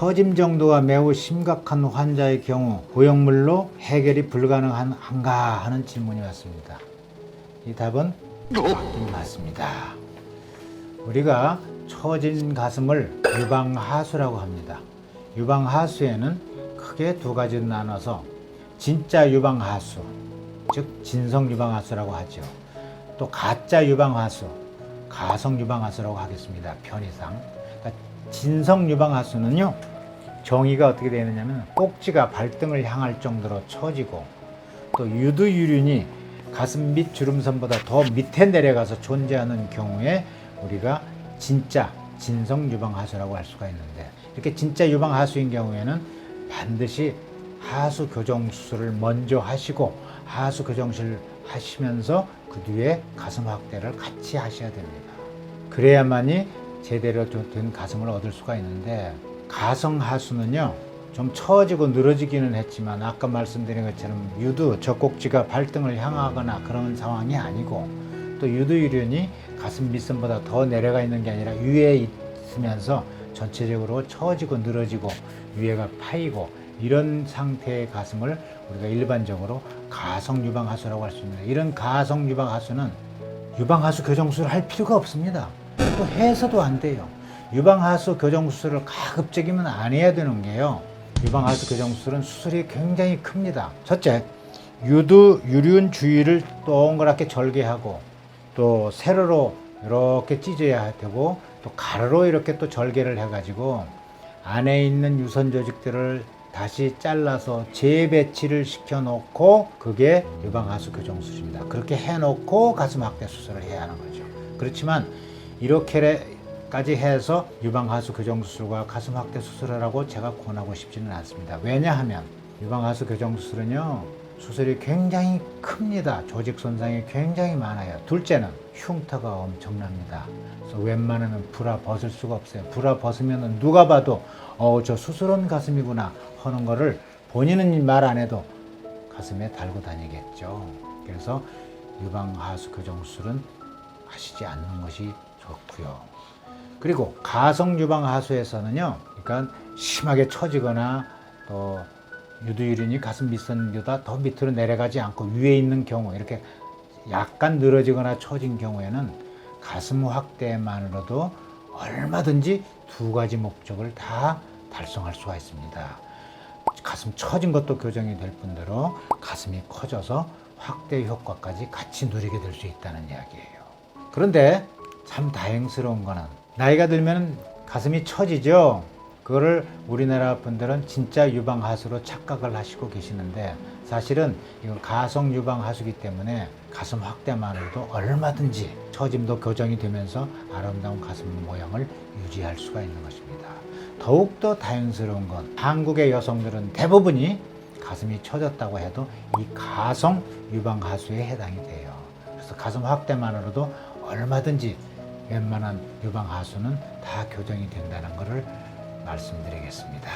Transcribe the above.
처짐 정도가 매우 심각한 환자의 경우 고형물로 해결이 불가능한가 하는 질문이 왔습니다. 이 답은 맞습니다. 우리가 처진 가슴을 유방하수라고 합니다. 유방하수에는 크게 두 가지로 나눠서 진짜 유방하수, 즉 진성 유방하수라고 하죠. 또 가짜 유방하수, 가성 유방하수라고 하겠습니다. 편의상. 진성 유방 하수는요. 정의가 어떻게 되느냐면 꼭지가 발등을 향할 정도로 처지고 또 유두 유륜이 가슴 밑 주름선보다 더 밑에 내려가서 존재하는 경우에 우리가 진짜 진성 유방 하수라고 할 수가 있는데 이렇게 진짜 유방 하수인 경우에는 반드시 하수 교정 수술을 먼저 하시고 하수 교정실 하시면서 그 뒤에 가슴 확대를 같이 하셔야 됩니다. 그래야만이 제대로 된 가슴을 얻을 수가 있는데 가성 하수는요 좀 처지고 늘어지기는 했지만 아까 말씀드린 것처럼 유두 젖꼭지가 발등을 향하거나 그런 상황이 아니고 또 유두 유륜이 가슴 밑선보다 더 내려가 있는 게 아니라 위에 있으면서 전체적으로 처지고 늘어지고 위에가 파이고 이런 상태의 가슴을 우리가 일반적으로 가성 유방 하수라고 할 수 있습니다. 이런 가성 유방 하수는 유방 하수 교정술을 할 필요가 없습니다. 또 해서도 안 돼요. 유방하수 교정수술을 가급적이면 안 해야 되는 게요. 유방하수 교정수술은 수술이 굉장히 큽니다. 첫째, 유두 유륜 주위를 동그랗게 절개하고 또 세로로 이렇게 찢어야 되고 또 가로로 이렇게 또 절개를 해가지고 안에 있는 유선 조직들을 다시 잘라서 재배치를 시켜놓고 그게 유방하수 교정수술입니다. 그렇게 해놓고 가슴 확대 수술을 해야 하는 거죠. 그렇지만 이렇게까지 해서 유방하수 교정수술과 가슴 확대 수술을 하고 제가 권하고 싶지는 않습니다. 왜냐하면 유방하수 교정수술은요 수술이 굉장히 큽니다. 조직 손상이 굉장히 많아요. 둘째는 흉터가 엄청납니다. 그래서 웬만하면 불화 벗을 수가 없어요. 불화 벗으면 누가 봐도 어, 저 수술한 가슴이구나 하는 거를 본인은 말 안 해도 가슴에 달고 다니겠죠. 그래서 유방하수 교정술은 하시지 않는 것이 좋고요. 그리고 가성 유방 하수에서는요, 그러니까 심하게 처지거나 또 유두유륜이 가슴 밑선보다 더 밑으로 내려가지 않고 위에 있는 경우 이렇게 약간 늘어지거나 처진 경우에는 가슴 확대만으로도 얼마든지 두 가지 목적을 다 달성할 수가 있습니다. 가슴 처진 것도 교정이 될 뿐더러 가슴이 커져서 확대 효과까지 같이 누리게 될 수 있다는 이야기예요. 그런데 참 다행스러운 거는 나이가 들면 가슴이 처지죠. 그거를 우리나라 분들은 진짜 유방하수로 착각을 하시고 계시는데 사실은 이건 가성 유방하수기 때문에 가슴 확대만으로도 얼마든지 처짐도 교정이 되면서 아름다운 가슴 모양을 유지할 수가 있는 것입니다. 더욱더 다행스러운 건 한국의 여성들은 대부분이 가슴이 처졌다고 해도 이 가성 유방하수에 해당이 돼요. 그래서 가슴 확대만으로도 얼마든지 웬만한 유방 하수는 다 교정이 된다는 것을 말씀드리겠습니다.